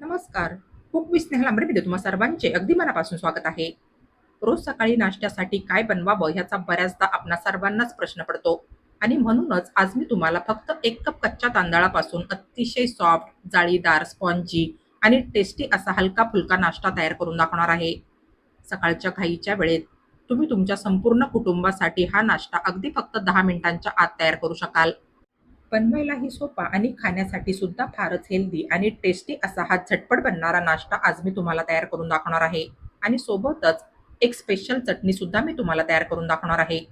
नमस्कार. कुक मी स्नेहल आंबरेमध्ये तुम्हा सर्वांचे अगदी मनापासून स्वागत आहे. रोज सकाळी नाश्त्यासाठी काय बनवावं ह्याचा बऱ्याचदा आपणा सर्वांनाच प्रश्न पडतो. आणि म्हणूनच आज मी तुम्हाला फक्त एक कप कच्च्या तांदळापासून अतिशय सॉफ्ट जाळीदार स्पॉन्जी आणि टेस्टी असा हलका फुलका नाश्ता तयार करून दाखवणार आहे. सकाळच्या घाईच्या वेळेत तुम्ही तुमच्या संपूर्ण कुटुंबासाठी हा नाश्ता अगदी फक्त दहा मिनिटांच्या आत तयार करू शकाल. बनवायलाही सोपा आणि खाण्यासाठी सुद्धा फारच हेल्दी आणि टेस्टी असा हा झटपट बनणारा नाश्ता आज मी तुम्हाला तयार करून दाखवणार आहे. आणि सोबतच एक स्पेशल चटणी सुद्धा मी तुम्हाला तयार करून दाखवणार आहे.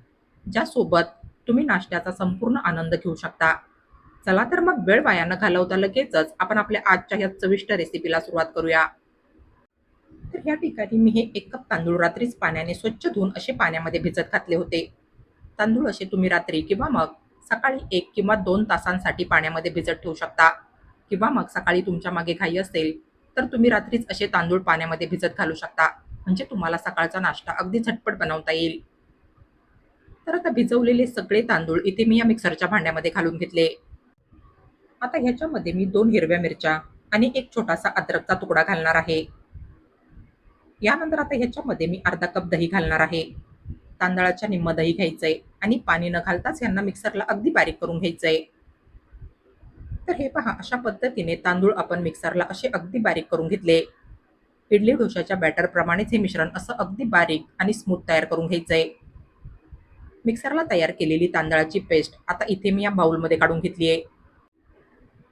ज्यासोबत तुम्ही नाश्त्याचा संपूर्ण आनंद घेऊ शकता. चला तर मग वेळ वाया न घालवता लगेचच आपण आपल्या आजच्या ह्या चविष्ट रेसिपीला सुरुवात करूया. तर ह्या ठिकाणी मी हे एक कप तांदूळ रात्रीच पाण्याने स्वच्छ धुवून असे पाण्यामध्ये भिजत घातले होते. तांदूळ असे तुम्ही रात्री किंवा मग सकाळी एक किंवा दोन तासांसाठी पाण्यामध्ये भिजत ठेवू शकता. किंवा मग सकाळी तुमच्या मागे घाई असेल तर तुम्ही रात्रीच असे तांदूळ पाण्यामध्ये भिजत घालू शकता. म्हणजे तुम्हाला सकाळचा नाश्ता अगदी झटपट बनवता येईल. तर आता भिजवलेले सगळे तांदूळ इथे मी या मिक्सरच्या भांड्यामध्ये घालून घेतले. आता ह्याच्यामध्ये मी दोन हिरव्या मिरच्या आणि एक छोटासा अद्रकचा तुकडा घालणार आहे. यानंतर आता ह्याच्यामध्ये मी अर्धा कप दही घालणार आहे. तांदळाच्या निम्म दही घ्यायचंय. आणि पाणी न घालताच यांना मिक्सरला अगदी बारीक करून घ्यायचं आहे तर हे पहा अशा पद्धतीने तांदूळ आपण मिक्सरला असे अगदी बारीक करून घेतले. इडली डोशाच्या बॅटरप्रमाणेच हे मिश्रण असं अगदी बारीक आणि स्मूथ तयार करून घ्यायचंय. मिक्सरला तयार केलेली तांदळाची पेस्ट आता इथे मी या बाउलमध्ये काढून घेतली आहे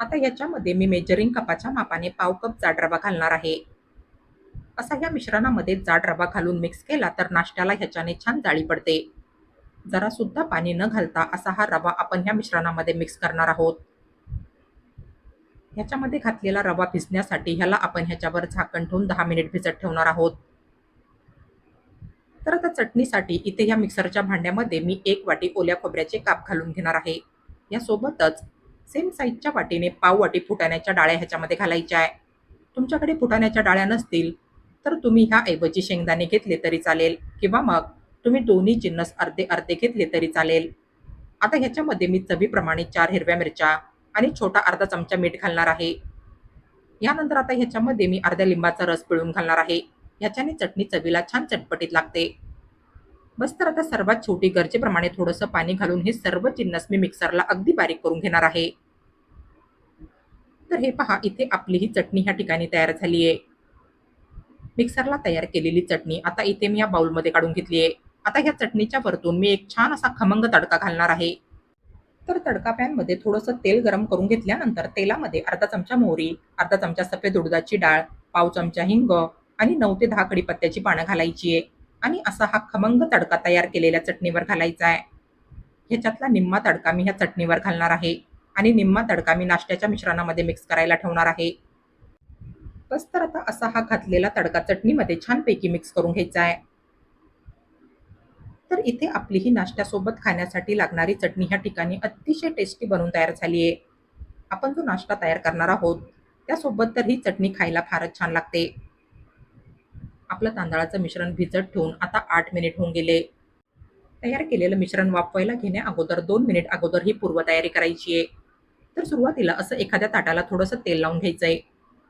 आता याच्यामध्ये मी मेजरिंग कपाच्या मापाने पाव कप जाड रवा घालणार आहे. असा ह्या मिश्रणामध्ये जाड रवा घालून मिक्स केला तर नाश्त्याला ह्याच्याने छान जाळी पडते. जरा सुद्धा पाणी न घालता असा हा रवा आपण ह्या मिश्रणामध्ये मिक्स करणार आहोत. ह्याच्यामध्ये घातलेला रवा भिजण्यासाठी ह्याला आपण ह्याच्यावर झाकण ठेवून दहा मिनिट भिजत ठेवणार आहोत. तर आता चटणीसाठी इथे ह्या मिक्सरच्या भांड्यामध्ये मी एक वाटी ओल्या खोबऱ्याचे काप घालून घेणार आहे. यासोबतच सेम साईजच्या वाटीने पाव वाटी फुटाण्याच्या डाळ्या ह्याच्यामध्ये घालायच्या आहे. तुमच्याकडे फुटाण्याच्या डाळ्या नसतील तर तुम्ही ह्याऐवजी शेंगदाणे घेतले तरी चालेल किंवा मग तुम्ही दोन्ही जिन्नस अर्धे अर्धे घेतले तरी चालेल. आता ह्याच्यामध्ये मी चवीप्रमाणे चार हिरव्या मिरच्या आणि छोटा अर्धा चमचा मीठ घालणार आहे. यानंतर आता ह्याच्यामध्ये मी अर्ध्या लिंबाचा रस पिळून घालणार आहे. ह्याच्याने चटणी चवीला छान चटपटीत लागते. बस तर आता सर्वात छोटी गरजेप्रमाणे थोडंसं पाणी घालून हे सर्व जिन्नस मी मिक्सरला अगदी बारीक करून घेणार आहे. तर हे पहा इथे आपली ही चटणी ह्या ठिकाणी तयार झाली आहे मिक्सरला तयार केलेली चटणी आता इथे मी या बाउलमध्ये काढून घेतली आहे आता ह्या चटणीच्या वरतून मी एक छान असा खमंग तडका घालणार आहे. तर तडका पॅनमध्ये थोडंसं तेल गरम करून घेतल्यानंतर तेलामध्ये अर्धा चमचा मोहरी अर्धा चमचा सफेद उडदाची डाळ पाव चमचा हिंग आणि नऊ ते दहा कडीपत्त्याची पानं घालायची आहे. आणि असा हा खमंग तडका तयार केलेल्या चटणीवर घालायचा आहे. ह्याच्यातला निम्मा तडका मी ह्या चटणीवर घालणार आहे. आणि निम्मा तडका मी नाश्त्याच्या मिश्रणामध्ये मिक्स करायला ठेवणार आहे. बस तर आता असा हा घातलेला तडका चटणीमध्ये छानपैकी मिक्स करून घ्यायचा आहे. तर इथे आपली ही नाश्त्यासोबत खाण्यासाठी लागणारी चटणी ह्या ठिकाणी अतिशय टेस्टी बनवून तयार झाली आहे आपण जो नाश्ता तयार करणार आहोत त्यासोबत तर ही चटणी खायला फारच छान लागते. आपलं तांदळाचं मिश्रण भिजत ठेवून आता आठ मिनिट होऊन गेले. तयार केलेलं मिश्रण वापवायला घेण्या अगोदर दोन मिनिट अगोदर ही पूर्वतयारी करायची आहे तर सुरुवातीला असं एखाद्या ताटाला थोडंसं तेल लावून घ्यायचं आहे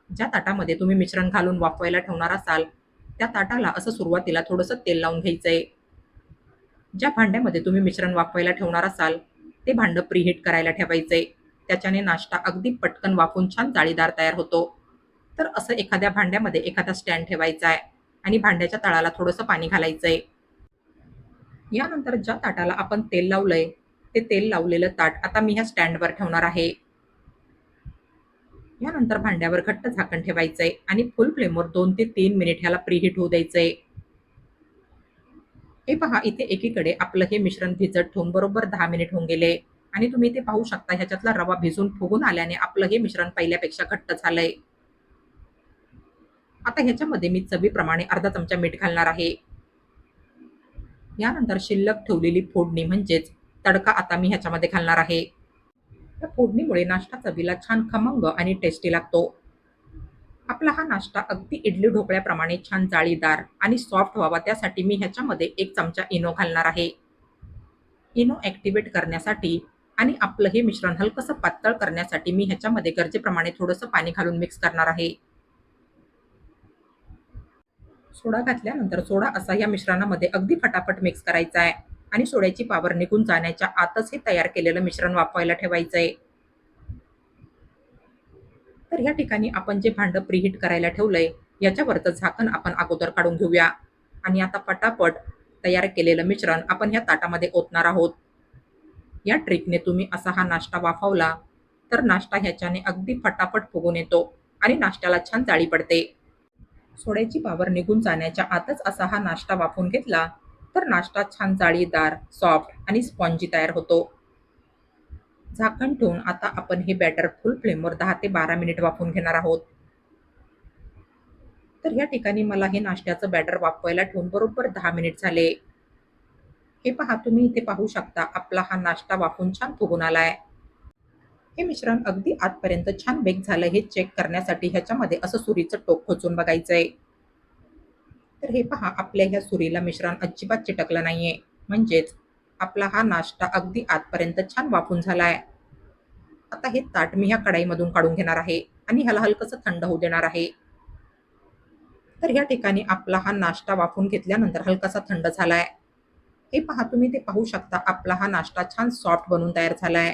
ज्या ताटामध्ये तुम्ही मिश्रण घालून वाफवायला ठेवणार असाल त्या ताटाला असं सुरुवातीला थोडंसं तेल लावून घ्यायचं आहे ज्या भांड्यामध्ये तुम्ही मिश्रण वाफवायला ठेवणार असाल ते भांडं प्रीहीट करायला ठेवायचे. त्याच्याने नाश्ता अगदी पटकन वाफून छान जाळीदार तयार होतो. तर असं एखाद्या भांड्यामध्ये एखादा स्टँड ठेवायचा आहे आणि भांड्याच्या तळाला थोडंसं पाणी घालायचं आहे. यानंतर ज्या ताटाला आपण तेल लावलंय ते तेल लावलेलं ताट आता मी ह्या स्टँडवर ठेवणार आहे. यानंतर भांड्यावर घट्ट झाकण ठेवायचंय आणि फुल फ्लेमवर दोन ते तीन मिनिट ह्याला प्रीहीट होऊ द्यायचंय. हे पहा इथे एकीकडे आपलं हे मिश्रण भिजत ठेवून बरोबर दहा मिनिट होऊन गेले. आणि तुम्ही इथे पाहू शकता ह्याच्यातला रवा भिजून फुगून आल्याने आपलं हे मिश्रण पहिल्यापेक्षा घट्ट झालंय. आता ह्याच्यामध्ये मी चवीप्रमाणे अर्धा चमचा मीठ घालणार आहे. यानंतर शिल्लक ठेवलेली फोडणी म्हणजेच तडका आता मी ह्याच्यामध्ये घालणार आहे. त्या फोडणीमुळे नाश्ता चवीला छान खमंग आणि टेस्टी लागतो. आपला हा नाश्ता अगदी इडली ढोकळ्याप्रमाणे छान जाळीदार आणि सॉफ्ट व्हावा त्यासाठी मी ह्याच्यामध्ये एक चमचा इनो घालणार आहे. इनो ॲक्टिवेट करण्यासाठी आणि आपलं हे मिश्रण हलकंसं पातळ करण्यासाठी मी ह्याच्यामध्ये गरजेप्रमाणे थोडंसं पाणी घालून मिक्स करणार आहे. सोडा घातल्यानंतर सोडा असा या मिश्रणामध्ये अगदी फटाफट मिक्स करायचा आहे आणि सोड्याची पावर निघून जाण्याच्या आतच हे तयार केलेलं मिश्रण वाफवायला ठेवायचं आहे तर ह्या ठिकाणी आपण जे भांडं प्रीहीट करायला ठेवलंय याच्यावरचं झाकण आपण अगोदर काढून घेऊया. आणि आता पटापट तयार केलेलं मिश्रण आपण ह्या ताटामध्ये ओतणार आहोत. या ट्रिकने तुम्ही असा हा नाश्ता वाफवला तर नाश्ता ह्याच्याने अगदी फटाफट फुगून येतो आणि नाश्त्याला छान जाळी पडते. सोड्याची पावर निघून जाण्याच्या आतच असा हा नाश्ता वाफवून घेतला तर नाश्ता छान जाळीदार सॉफ्ट आणि स्पॉन्जी तयार होतो. झाकण ठेवून आता आपण हे बॅटर फुल फ्लेमवर दहा ते बारा मिनिट वाफवून घेणार आहोत. तर या ठिकाणी मला हे नाश्त्याचं बॅटर वाफवायला ठेवून बरोबर दहा मिनिट झाले. हे पहा तुम्ही इथे पाहू शकता आपला हा नाश्ता वाफून छान फुगून आलाय. हे मिश्रण अगदी आतपर्यंत छान बेक झालं हे चेक करण्यासाठी ह्याच्यामध्ये असं सुरीचं टोक खोचून बघायचंय. तर हे पहा आपल्या ह्या सुरीला मिश्रण अजिबात चिटकलं नाहीये. म्हणजेच आपला हा नाश्ता अगदी आतपर्यंत छान वाफून झालाय. आता हे ताट मी ह्या कढाईमधून काढून घेणार आहे आणि ह्याला हलकंसं थंड होऊ देणार आहे. तर ह्या ठिकाणी आपला हा नाश्ता वाफून घेतल्यानंतर हलकासा थंड झालाय. हे पहा तुम्ही ते पाहू शकता आपला हा नाश्ता छान सॉफ्ट बनून तयार झालाय.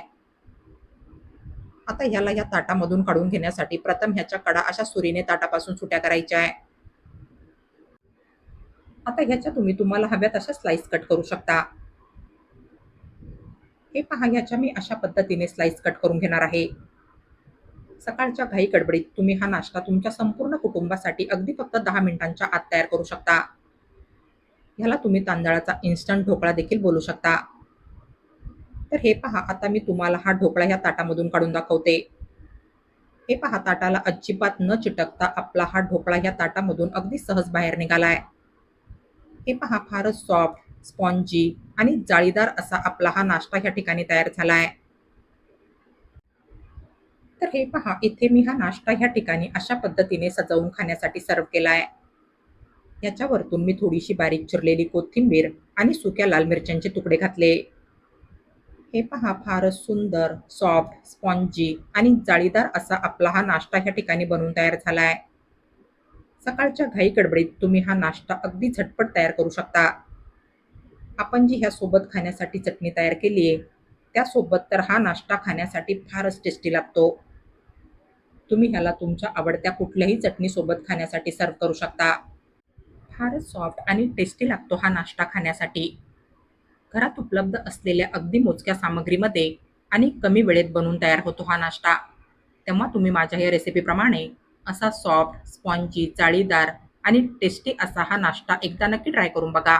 आता ह्याला या ताटामधून काढून घेण्यासाठी प्रथम ह्याच्या कडा अशा सुरीने ताटापासून सुट्या करायच्या आहे. आता ह्याच्या तुम्ही तुम्हाला हव्या तशा स्लाइस कट करू शकता. हे पहा ह्याच्या मी अशा पद्धतीने स्लाइस कट करून घेणार आहे. सकाळच्या घाई गडबडीत तुम्ही हा नाश्ता तुमच्या संपूर्ण कुटुंबासाठी अगदी फक्त दहा मिनिटांच्या आत तयार करू शकता. ह्याला तुम्ही तांदळाचा इन्स्टंट ढोकळा देखील बोलू शकता. तर हे पहा आता मी तुम्हाला हा ढोकळा ह्या ताटामधून काढून दाखवते. हे पहा ताटाला अजिबात न चिटकता आपला हा ढोकळा ह्या ताटामधून अगदी सहज बाहेर निघालाय. हे पहा फारच सॉफ्ट स्पॉन्जी आणि जाळीदार असा आपला हा नाश्ता ह्या ठिकाणी तयार झालाय. तर हे पहा इथे मी हा नाश्ता ह्या ठिकाणी अशा पद्धतीने सजवून खाण्यासाठी सर्व केलाय. याच्यावरतून मी थोडीशी बारीक चिरलेली कोथिंबीर आणि सुक्या लाल मिरच्यांचे तुकडे घातले. हे पहा फारच सुंदर सॉफ्ट स्पॉन्जी आणि जाळीदार असा आपला हा नाश्ता ह्या ठिकाणी बनवून तयार झालाय. सकाळच्या घाई गडबडीत तुम्ही हा नाश्ता अगदी झटपट तयार करू शकता. आपण जी ह्यासोबत खाण्यासाठी चटणी तयार केली आहे त्यासोबत तर हा नाश्ता खाण्यासाठी फारच टेस्टी लागतो. तुम्ही ह्याला तुमच्या आवडत्या कुठल्याही चटणीसोबत खाण्यासाठी सर्व करू शकता. फारच सॉफ्ट आणि टेस्टी लागतो हा नाश्ता खाण्यासाठी. घरात उपलब्ध असलेल्या अगदी मोजक्या सामग्रीमध्ये आणि कमी वेळेत बनवून तयार होतो हा नाश्ता. तेव्हा तुम्ही माझ्या या रेसिपीप्रमाणे असा सॉफ्ट स्पॉन्जी जाळीदार आणि टेस्टी असा हा नाश्ता एकदा नक्की ट्राय करून बघा.